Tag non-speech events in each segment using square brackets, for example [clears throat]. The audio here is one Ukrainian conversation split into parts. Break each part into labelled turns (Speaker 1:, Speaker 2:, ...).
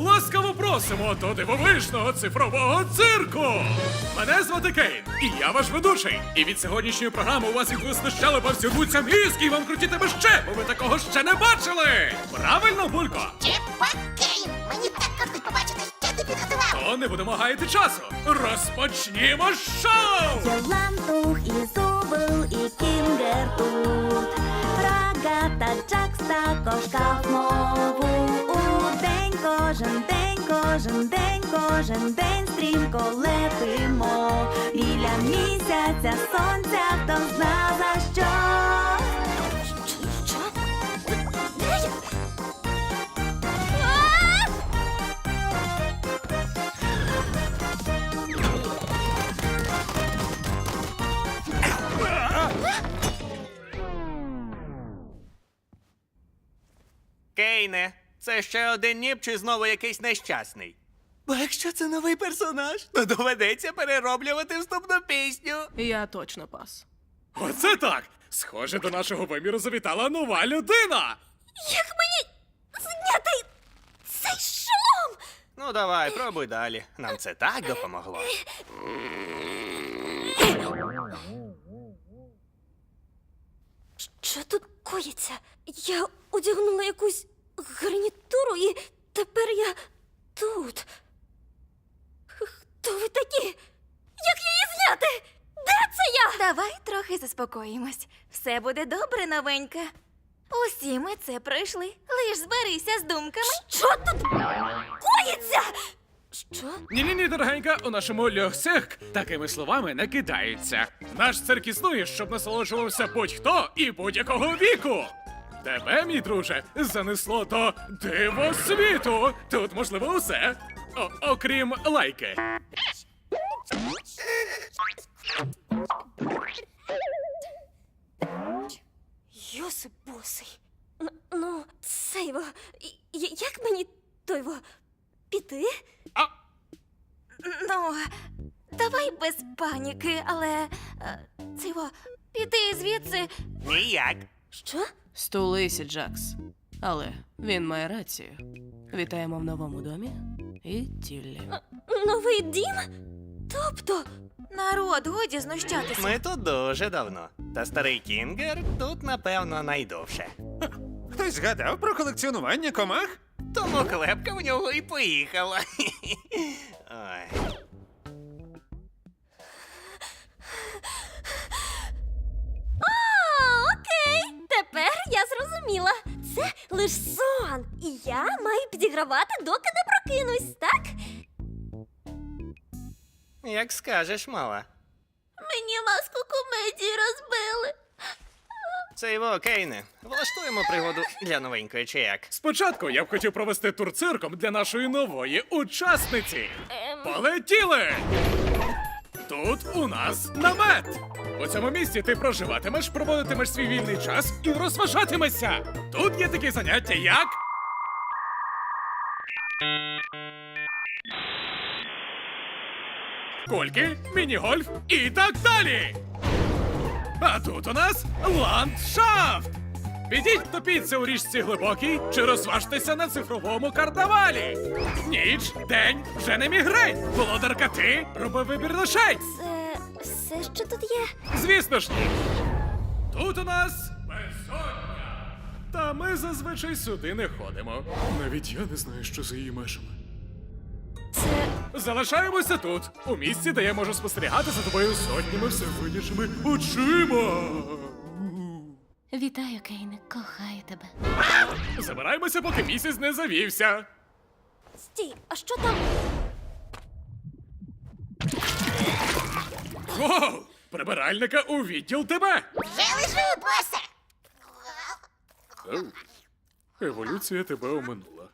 Speaker 1: Ласкаво просимо до дивовижного цифрового цирку! Мене звати Кейн, і я ваш ведучий. І від сьогоднішньої програми у вас відвисли щелепа всі рвуться мізки, і вам крутітиме ще, бо ви такого ще не бачили! Правильно, Булько?
Speaker 2: Чіпак Кейн! Мені так кортить побачити, що ти підготував!
Speaker 1: То не будемо гаяти часу. Розпочнімо шоу!
Speaker 3: Йолантух і Зубл, і Кінгер тут. Рогата Джакс також кав мову у день, кожен день, кожен день, кожен день стрімко летимо. Біля місяця сонця, хто зна
Speaker 4: Кейне, це ще один ніп чи знову якийсь нещасний? Бо якщо це новий персонаж, то доведеться перероблювати вступну пісню.
Speaker 5: Я точно пас.
Speaker 1: Оце так! Схоже, до нашого виміру завітала нова людина!
Speaker 2: Як мені зняти цей шолом?
Speaker 4: Ну давай, пробуй далі. Нам це так допомогло.
Speaker 2: Що тут коїться? Я одягнула якусь гарнітуру і тепер я тут. Хто ви такі? Як її зняти? Де це я?
Speaker 6: Давай трохи заспокоїмось. Все буде добре, новенька. Усі ми це пройшли. Лиш зберися з думками.
Speaker 2: Що тут коїться? Що?
Speaker 1: Ні-ні-ні, дорогенька, у нашому льохцирк такими словами не кидаються. Наш цирк існує, щоб насолоджувався будь-хто і будь-якого віку. Тебе, мій друже, занесло до диво світу. Тут можливо усе. О- окрім лайки.
Speaker 2: Йосип босий. Ну, це його. Як мені то його піти?
Speaker 1: А
Speaker 6: Ну, давай без паніки, але е, це його піти звідси.
Speaker 4: Ніяк.
Speaker 2: Що?
Speaker 5: Стулися, Джакс. Але він має рацію. Вітаємо в новому домі і тіллі.
Speaker 2: Новий дім? Тобто,
Speaker 6: Народ, годі знущатися.
Speaker 4: Ми тут дуже давно. Та старий Кінгер тут, напевно, найдовше.
Speaker 7: Хтось згадав про колекціонування комах?
Speaker 4: Тому клепка в нього і поїхала. Ой.
Speaker 2: А, окей. Я зрозуміла. Це лиш сон. І я маю підігравати, доки не прокинусь, так?
Speaker 4: Як скажеш, мала.
Speaker 2: Мені маску комедії розбили.
Speaker 4: Це його, Кейне. Влаштуємо пригоду для новенької чи як.
Speaker 1: спочатку я б хотів провести тур цирком для нашої нової учасниці. Полетіли! Тут у нас намет. У цьому місці ти проживатимеш, проводитимеш свій вільний час і розважатимешся. Тут є такі заняття, як. Кольки, міні-гольф і так далі. А тут у нас ландшафт. Підіть топіться у річці глибокій чи розважтеся на цифровому карнавалі. Ніч, день, вже не мігрень. Володарка ти, роби вибір лишень.
Speaker 2: Це все, що тут є?
Speaker 1: Звісно ж ні. Тут у нас безсоння. Та ми зазвичай сюди не ходимо. Навіть я не знаю, що за її межами.
Speaker 2: Це
Speaker 1: Залишаємося тут, у місці, де я можу спостерігати за тобою сотнями всевидячими очима.
Speaker 3: Вітаю, Кейне, кохаю тебе.
Speaker 1: Забираємося, поки місяць не завівся.
Speaker 2: стій, а що там?
Speaker 1: Воу! Прибиральника у відділ тебе!
Speaker 2: Вже лежу, босе!
Speaker 1: Еволюція тебе оминула.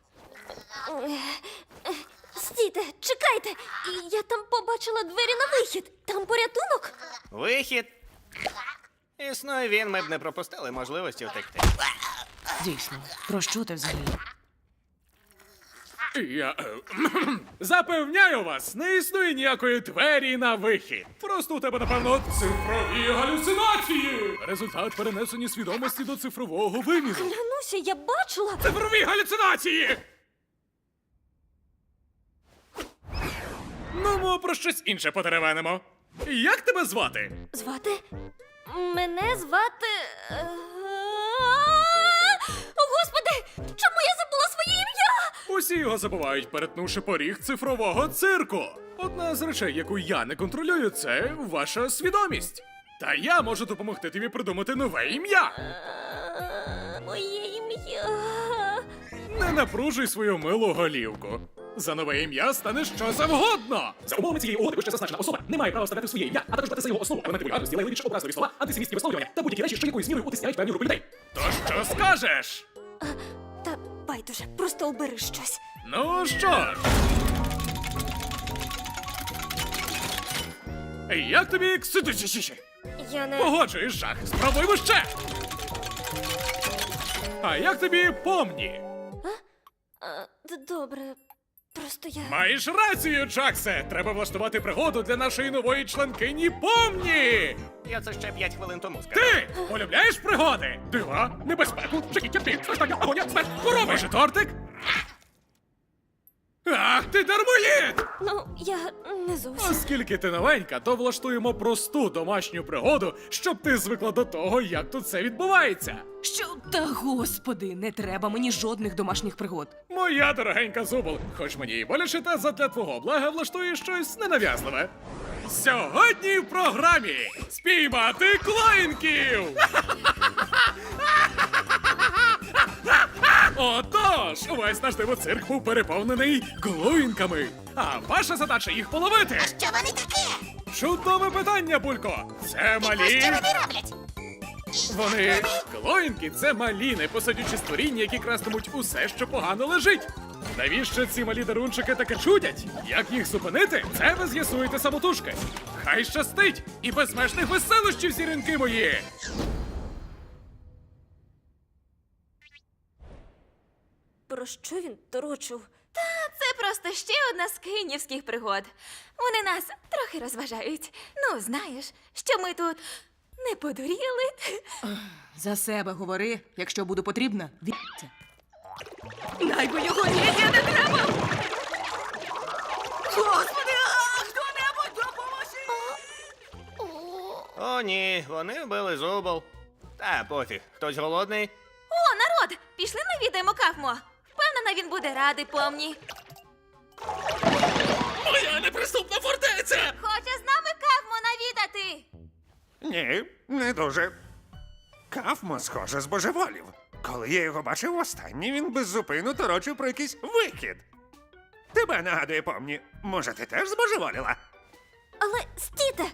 Speaker 2: Стійте, чекайте! І Я там побачила двері на вихід. Там порятунок.
Speaker 4: Вихід. Існує він, ми б не пропустили можливості втекти.
Speaker 5: Дійсно, про що ти взагалі?
Speaker 1: Я е, [clears throat] запевняю вас, не існує ніякої двері на вихід. Просто у тебе, напевно, цифрові галюцинації. Результат перенесення свідомості до цифрового виміру.
Speaker 2: Клянуся, я бачила.
Speaker 1: Цифрові галюцинації! Ну, ми про щось інше потеревенимо. Як тебе звати?
Speaker 2: Звати? Мене звати. е, Господи! Чому
Speaker 1: Усі його забувають, перетнувши поріг цифрового цирку. Одна з речей, яку я не контролюю, це ваша свідомість. Та я можу допомогти тобі придумати нове ім'я.
Speaker 2: Е, Моє ім'я.
Speaker 1: Не напружуй свою милу голівку. За нове ім'я стане що завгодно. За умовами цієї угоди вище зазначена особа не має права вставляти в своє ім'я, а також брати за його основу елементи вульгарності, лайливі чи образливі слова, антисемітські висловлювання та будь-які речі, що якоюсь мірою утисняють певні групи людей. То що скажеш?
Speaker 2: Байдуже, просто обери щось.
Speaker 1: Ну що ж. Як тобі ксидичі?
Speaker 2: Я не.
Speaker 1: Погоджуєш жах. Спробуємо ще. А як тобі помні?
Speaker 2: А? А, Добре. Просто я.
Speaker 1: Маєш рацію, Джаксе! Треба влаштувати пригоду для нашої нової членкині помні!
Speaker 4: Я це ще 5 хвилин тому сказав.
Speaker 1: Ти полюбляєш пригоди? Дива, небезпеку, жахіття, ти, страждання, агоня, смерть, хвороби! Може, тортик? Ах, ти дармоїд!
Speaker 2: Ну, я не зовсім.
Speaker 1: Оскільки ти новенька, то влаштуємо просту домашню пригоду, щоб ти звикла до того, як тут це відбувається.
Speaker 5: Що та господи, не треба мені жодних домашніх пригод.
Speaker 1: Моя дорогенька Зубл, хоч мені і боляче, та задля твого блага влаштує щось ненав'язливе. Сьогодні в програмі спіймати клоїнків! [laughs] Отож, увесь наш дивоцирк був переповнений глуїнками. А ваша задача їх половити.
Speaker 6: Що вони таке?
Speaker 1: Чудове питання, Булько. Це малі.
Speaker 6: роблять?
Speaker 1: Вони клоїнки це малі непосадючі створіння, які крастимуть усе, що погано лежить. Навіщо ці малі дарунчики таке чудять? Як їх зупинити? Це ви з'ясуєте самотужки. Хай щастить! І безмежних веселощів, зіринки мої!
Speaker 2: Про що він торочив?
Speaker 6: Це просто ще одна з кинівських пригод. Вони нас трохи розважають. Ну, знаєш, що ми тут не подуріли.
Speaker 5: За себе говори, якщо буду потрібна, відся. Дай би його ні, не треба! Господи, а, хто-небудь допоможи!
Speaker 4: О, ні, вони вбили зубол. Та пофіг, хтось голодний?
Speaker 6: О, народ! Пішли навідаємо Кафмо. Впевнена, він буде радий помні.
Speaker 1: Моя неприступна фортеця!
Speaker 6: Хоче з нами Кафмо навідати.
Speaker 7: Ні, не дуже. Кафмо, схоже, збожеволів. Коли я його бачив востаннє, він без зупину торочив про якийсь вихід. Тебе нагадує помні. Може, ти теж збожеволіла?
Speaker 2: Але стійте!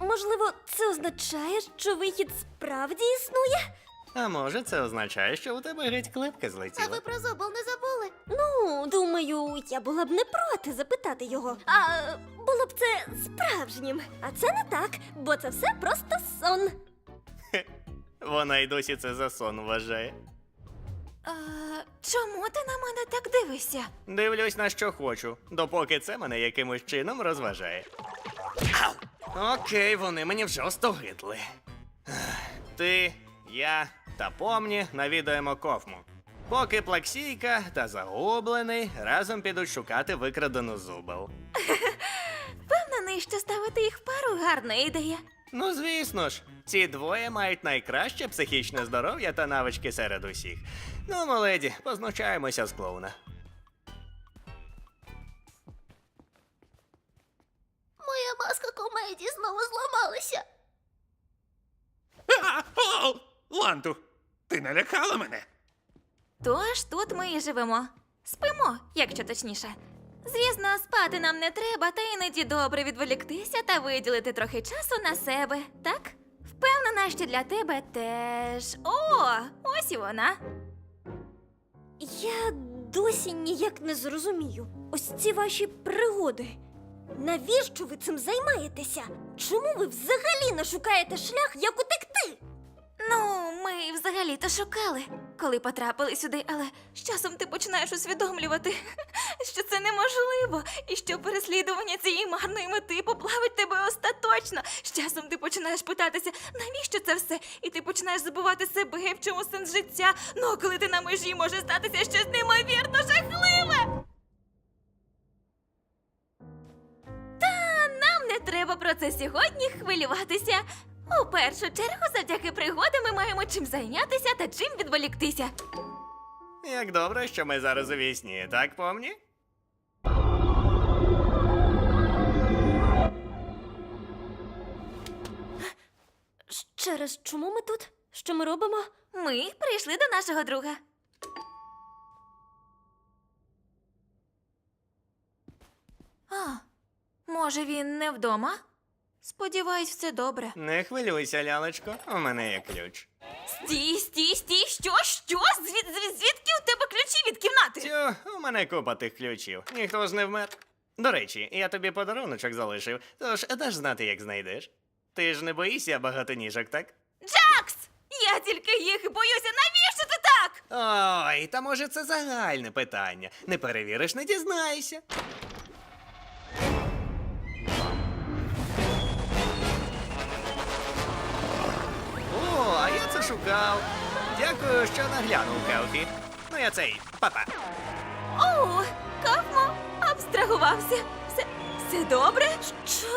Speaker 2: Можливо, це означає, що вихід справді існує?
Speaker 4: А може, це означає, що у тебе геть клепка злетіла?
Speaker 2: про зубол не забули? Ну, думаю, я була б не проти запитати його. А було б це справжнім. А це не так, бо це все просто сон.
Speaker 4: Вона й досі це за сон вважає.
Speaker 6: А, чому ти на мене так дивишся?
Speaker 4: Дивлюсь на що хочу, допоки це мене якимось чином розважає. Ау! Окей, вони мені вже остогидли. Ех, Ти, я та помні навідаємо кофму. Поки плаксійка та загублений разом підуть шукати викрадену зубел.
Speaker 6: Впевнений, що ставити їх в пару гарна ідея.
Speaker 4: Ну, звісно ж, ці двоє мають найкраще психічне здоров'я та навички серед усіх. Ну, моледі, познущаємося з клоуна.
Speaker 2: Моя маска комедії знову зламалася. [laughs]
Speaker 7: Ланту, ти налякала мене.
Speaker 6: Тож тут ми і живемо. Спимо, якщо точніше. Звісно, спати нам не треба, та іноді добре відволіктися та виділити трохи часу на себе, так? Впевнена, що для тебе теж. О, ось і вона.
Speaker 2: Я досі ніяк не зрозумію. Ось ці ваші пригоди. Навіщо ви цим займаєтеся? Чому ви взагалі не шукаєте шлях, як утекти?
Speaker 6: Ну, ми взагалі-то шукали, коли потрапили сюди, але з часом ти починаєш усвідомлювати, [laughs] що це неможливо, і що переслідування цієї марної мети поплавить тебе остаточно. З часом ти починаєш питатися, навіщо це все? І ти починаєш забувати себе, в чому сенс життя. Ну, а коли ти на межі може статися щось неймовірно жахливе. не треба про це сьогодні хвилюватися. У першу чергу, завдяки пригодам ми маємо чим зайнятися та чим відволіктися.
Speaker 4: Як добре, що ми зараз у вісні, так помні?
Speaker 2: Ще раз, чому ми тут? Що ми робимо?
Speaker 6: Ми прийшли до нашого друга. А, може, він не вдома? Сподіваюсь, все добре.
Speaker 4: Не хвилюйся, лялечко, у мене є ключ.
Speaker 6: Стій, стій, стій, що, що? Звід, звід, звідки у тебе ключі від кімнати?
Speaker 4: Тю, у мене купа тих ключів. Ніхто ж не вмер. До речі, я тобі подаруночок залишив, тож даш знати, як знайдеш. Ти ж не боїшся багатоніжок, так?
Speaker 6: Джакс! Я тільки їх боюся. Навіщо ти так?
Speaker 4: Ой, та може це загальне питання. Не перевіриш, не дізнаєшся. А я це шукав. Дякую, що наглянув, Келфі. Ну я цей, папа.
Speaker 6: О, Кафмо абстрагувався. Все, все добре?
Speaker 2: Що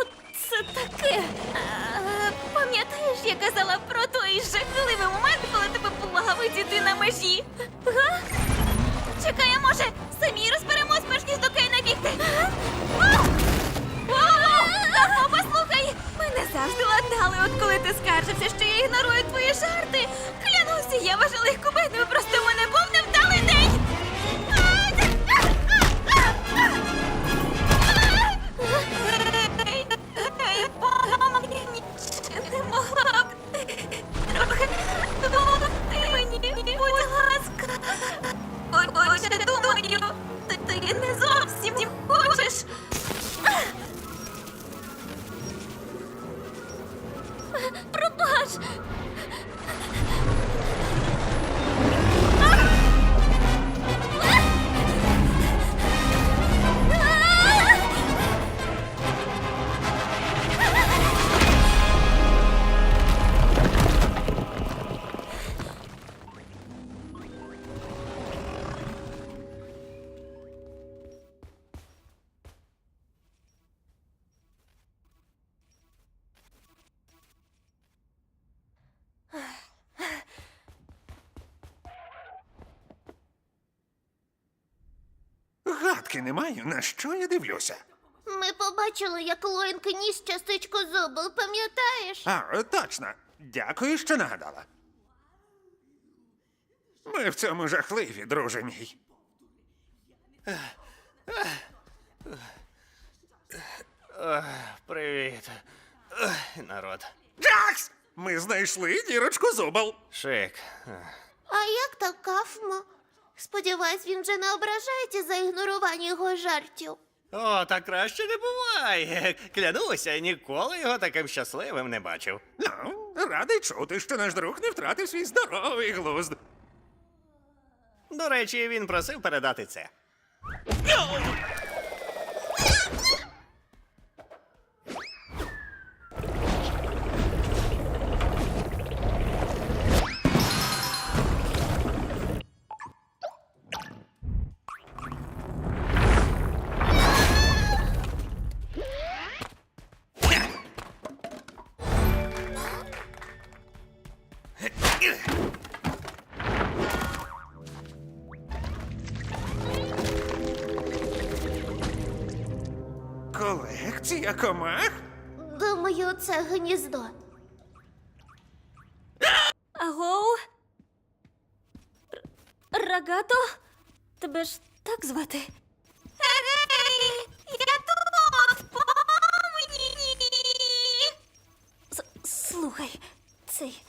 Speaker 2: це таке?
Speaker 6: А, пам'ятаєш, я казала про той жахливий момент, коли тебе плавить іти на межі? Га? Чекай, а може, самі розберемось, перш ніж до Кейна бігти? А! О, Кафмо, послухай! Мене завжди ладнали, от коли ти скаржився, що я ігнорую твої жарти. Клянуся, я їх кумедними, просто в мене був невдалий день. Не могла ти не зовсім хочеш.
Speaker 7: Не маю, на що я дивлюся.
Speaker 8: Ми побачили, як Лоїнг ніс частичку зубил, пам'ятаєш?
Speaker 7: А, точно. Дякую, що нагадала. Ми в цьому жахливі, друже мій.
Speaker 4: Привіт. Народ.
Speaker 7: Джакс! Ми знайшли дірочку зубал.
Speaker 4: Шик.
Speaker 8: А як так кафмо? Сподіваюсь, він вже не ображається за ігнорування його жартів.
Speaker 4: О, так краще не буває. Клянуся, ніколи його таким щасливим не бачив.
Speaker 7: Ну, радий чути, що наш друг не втратив свій здоровий глузд.
Speaker 4: До речі, він просив передати це.
Speaker 7: Колекція комах?
Speaker 8: Думаю, це гніздо.
Speaker 2: Агоу? Р- Рагато? Тебе ж так звати?
Speaker 6: Я тут!
Speaker 2: С- Слухай, цей.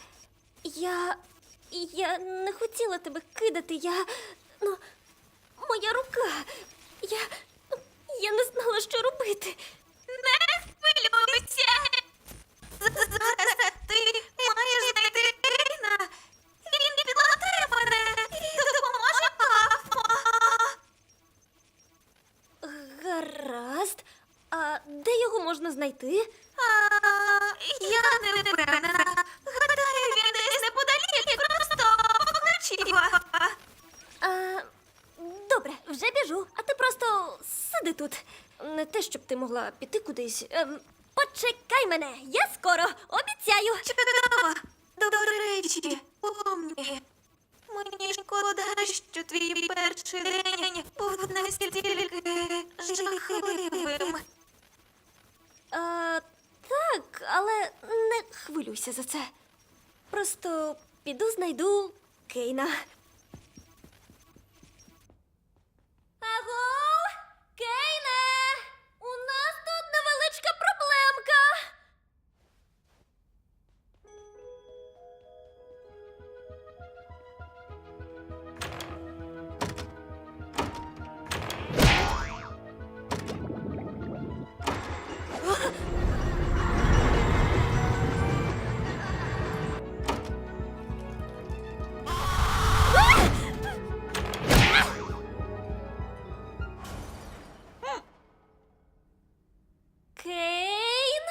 Speaker 2: Я. Я не хотіла тебе кидати. Я. Ну, моя рука. Я. Я не знала, що робити.
Speaker 6: Не хвилюйся! Зараз ти маєш знайти Кейна. Він підлатає мене і допоможе Кафмо.
Speaker 2: Гаразд. А де його можна знайти?
Speaker 6: А, Я не впевнена. Гадаю, він десь неподалік, просто покличіва.
Speaker 2: А, добре, вже біжу, а ти просто сиди тут. Не те, щоб ти могла піти кудись. Ем, Почекай мене, я скоро, обіцяю.
Speaker 6: Чудово! [laughs] До речі, помні. Мені шкода, що твій перший день був настільки жахливим.
Speaker 2: А, так, але не хвилюйся за це. Просто піду знайду Кейна. Кейн?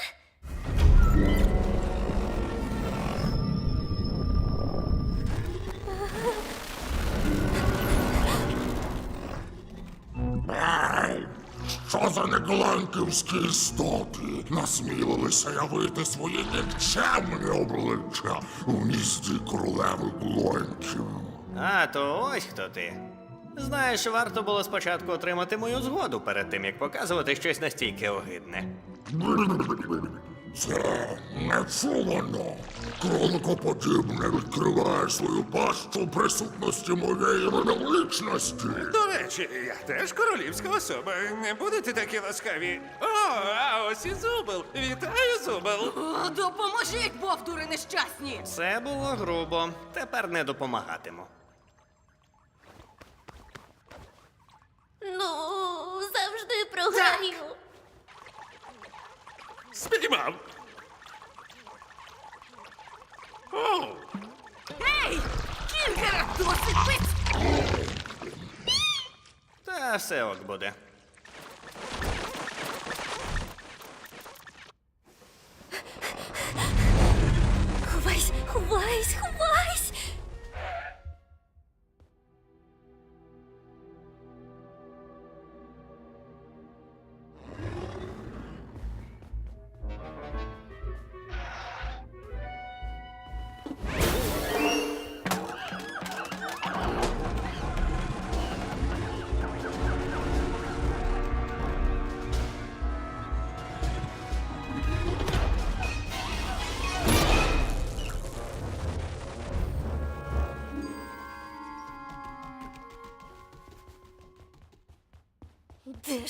Speaker 9: Що за негланківські істоти насмілилися явити свої нікчемні обличчя у гнізді королеви Глоньків?
Speaker 4: А, то ось хто ти. Знаєш, варто було спочатку отримати мою згоду перед тим, як показувати щось настільки огидне.
Speaker 9: Це нечувано. Кроликоподібне відкриває свою пащу у присутності моєї величності.
Speaker 7: До речі, я теж королівська особа. Не будете такі ласкаві. О, а ось і зубел. Вітаю, зубел.
Speaker 5: О, допоможіть, бовдури нещасні!
Speaker 4: Це було грубо. Тепер не допомагатиму.
Speaker 2: Ну, завжди програю.
Speaker 7: Спіймав. О,
Speaker 5: Ей! Кінгере, досить пить!
Speaker 4: Та все ок буде.
Speaker 2: Ховайсь, ховайсь, ховайсь.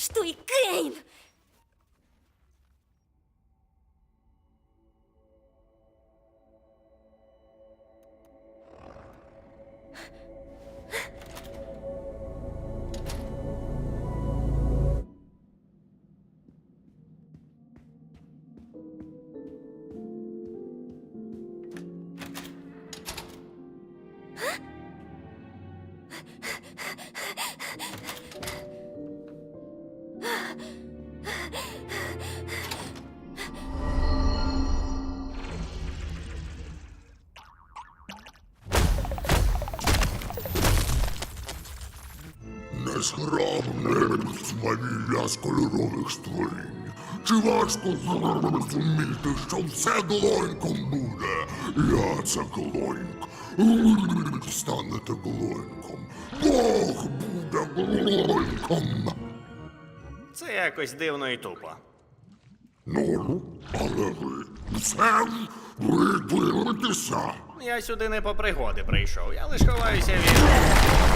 Speaker 2: Де и Кейн?
Speaker 9: Незграбне смавілля з кольорових створінь. Чи важко зрозуміти, що все глоньком буде? Я це глоньк. Ви станете глоньком. Бог буде глоньком.
Speaker 4: Це якось дивно і тупо.
Speaker 9: Ну, але ви все ви дивитеся.
Speaker 4: Я сюди не по пригоди прийшов, я лиш ховаюся від.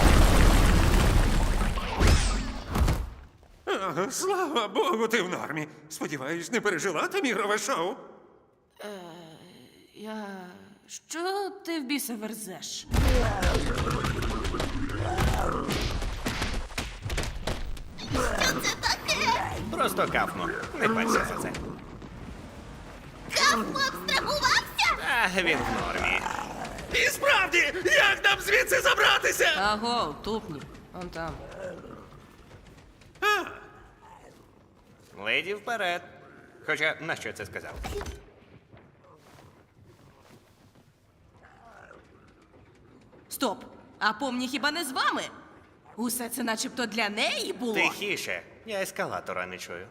Speaker 7: Слава Богу, ти в нормі. Сподіваюсь, не пережила там ігрове шоу.
Speaker 5: Я. Що ти в біса верзеш?
Speaker 4: Просто кафну. Не парся за це.
Speaker 8: Кафмо абстрагувався?
Speaker 4: А він в нормі.
Speaker 1: І справді, як нам звідси забратися?
Speaker 5: Аго, тупні. Он там.
Speaker 4: Леді вперед. Хоча на що це сказав?
Speaker 5: Стоп! А помні хіба не з вами? Усе це начебто для неї було.
Speaker 4: Тихіше. Я ескалатора не чую.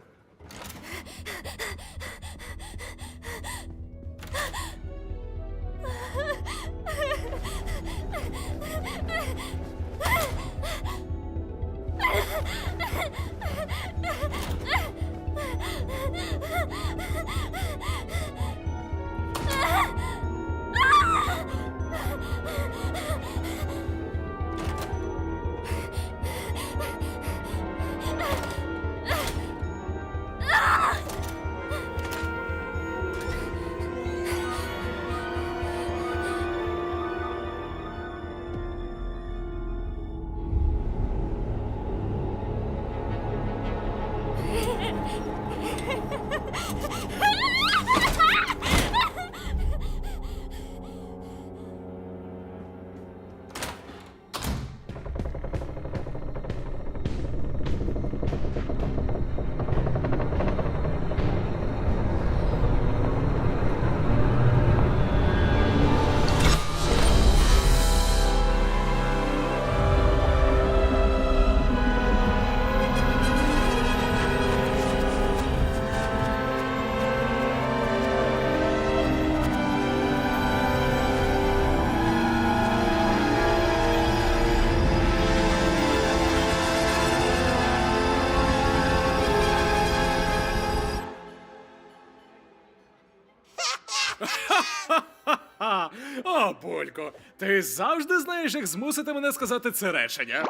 Speaker 1: О, ти завжди знаєш, як змусити мене сказати це речення.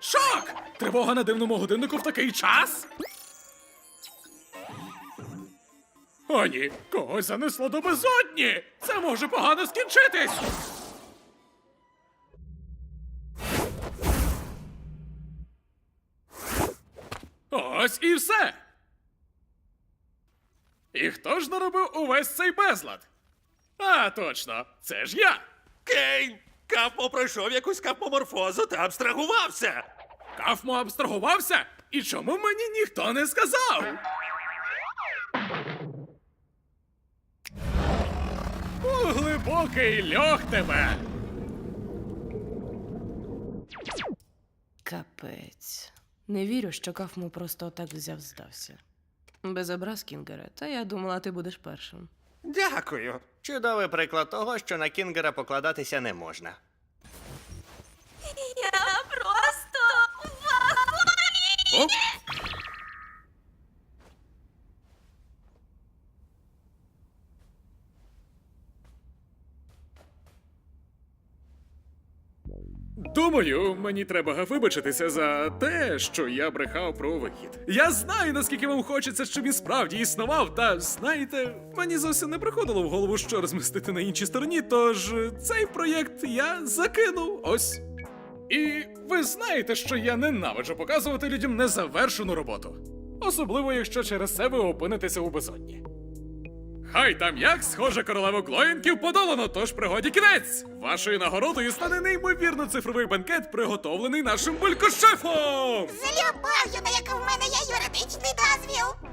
Speaker 1: Шок! Тривога на дивному годиннику в такий час? О, ні, когось занесло до безодні! Це може погано скінчитись! Ось і все. І хто ж наробив увесь цей безлад? А, точно, це ж я.
Speaker 7: Кейн! Кафмо пройшов якусь капоморфозу та абстрагувався.
Speaker 1: Кафмо абстрагувався? І чому мені ніхто не сказав? У глибокий льох тебе.
Speaker 5: Капець. Не вірю, що Кафму просто так взяв здався. Без образ Кінгере, та я думала, ти будеш першим.
Speaker 7: Дякую.
Speaker 4: Чудовий приклад того, що на Кінгера покладатися не можна.
Speaker 6: Я просто
Speaker 1: Оп. Думаю, мені треба вибачитися за те, що я брехав про вихід. Я знаю, наскільки вам хочеться, щоб він справді існував, та знаєте, мені зовсім не приходило в голову, що розмістити на іншій стороні, тож цей проєкт я закинув ось. І ви знаєте, що я ненавиджу показувати людям незавершену роботу. Особливо, якщо через це ви опинитеся у безодні. Хай там як, схоже, королеву клоїнків подолано, тож пригоді кінець! Вашою нагородою стане неймовірно цифровий банкет, приготовлений нашим булькошефом!
Speaker 8: Злюбаю, на яку в мене є юридичний дозвіл.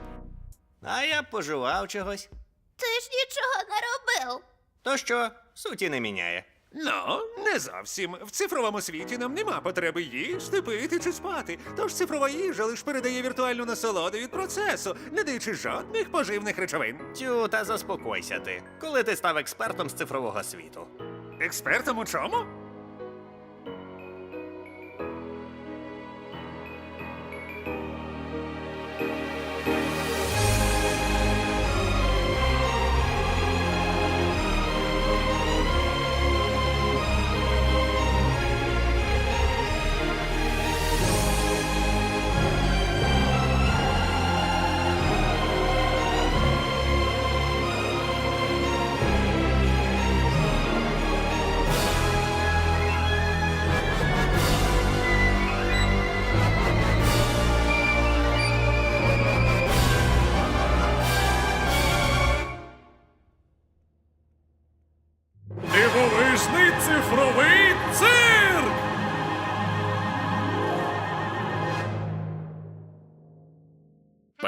Speaker 4: А я пожував чогось.
Speaker 8: Ти ж нічого не робив.
Speaker 4: То що, суті не міняє.
Speaker 7: Ну, не зовсім. В цифровому світі нам нема потреби їсти, пити чи спати. Тож цифрова їжа лише передає віртуальну насолоду від процесу, не даючи жодних поживних речовин.
Speaker 4: Тю, та заспокойся ти. Коли ти став експертом з цифрового світу?
Speaker 7: Експертом у чому?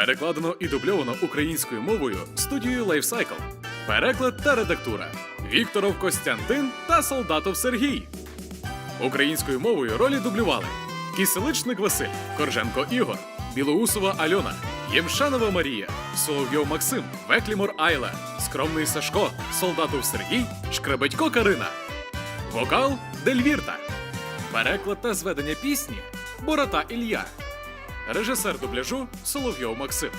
Speaker 1: Перекладено і дубльовано українською мовою студією Lifecycle. Переклад та редактура Вікторов Костянтин та Солдатов Сергій. Українською мовою ролі дублювали Киселичник Василь, Корженко Ігор, Білоусова Альона, Ємшанова Марія, Соловйов Максим, Веклімор Айла, Скромний Сашко, Солдатов Сергій, Шкребетько Карина. Вокал Дельвірта. Переклад та зведення пісні Борота Ілья. Режисер дубляжу Соловйов Максим.